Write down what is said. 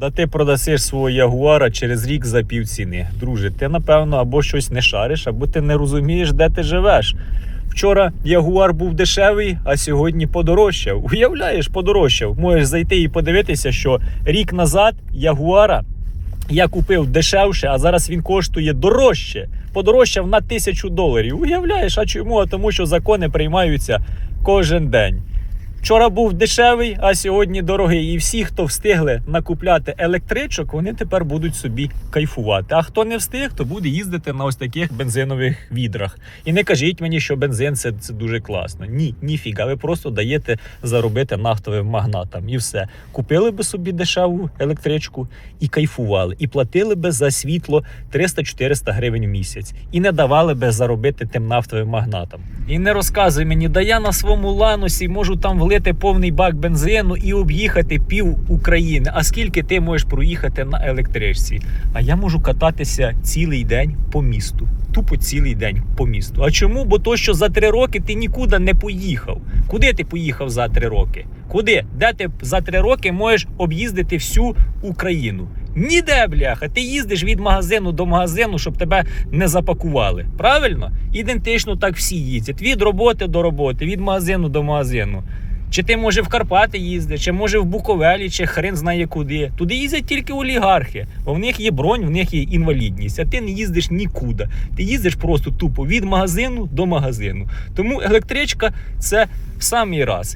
Да ти продасиш свого ягуара через рік за пів ціни. Друже, ти напевно або щось не шариш, або ти не розумієш, де ти живеш. Вчора ягуар був дешевий, а сьогодні подорожчав. Уявляєш, подорожчав. Можеш зайти і подивитися, що рік назад ягуара я купив дешевше, а зараз він коштує дорожче. Подорожчав на тисячу доларів. Уявляєш, а чому? А тому що закони приймаються кожен день. Вчора був дешевий, а сьогодні дорогий. І всі, хто встигли накупляти електричок, вони тепер будуть собі кайфувати. А хто не встиг, то буде їздити на ось таких бензинових відрах. І не кажіть мені, що бензин це, це дуже класно. Ні, ніфіга. Ви просто даєте заробити нафтовим магнатам. І все. Купили би собі дешеву електричку і кайфували, і платили би за світло 300-400 гривень в місяць, і не давали би заробити тим нафтовим магнатам. І не розказуй мені, да я на своєму ланусі можу там влити повний бак бензину і об'їхати пів України. А скільки ти можеш проїхати на електричці? А я можу кататися цілий день по місту. Тупо цілий день по місту. А чому? Бо то, що за три роки ти нікуди не поїхав. Куди ти поїхав за три роки? Куди? Де ти за три роки можеш об'їздити всю Україну? Ніде, бляха. Ти їздиш від магазину до магазину, щоб тебе не запакували. Правильно? Ідентично так всі їздять. Від роботи до роботи, від магазину до магазину. Чи ти може в Карпати їздиш, чи може в Буковелі, чи хрен знає куди. Туди їздять тільки олігархи, бо в них є бронь, в них є інвалідність, а ти не їздиш нікуди. Ти їздиш просто тупо від магазину до магазину. Тому електричка це в самий раз.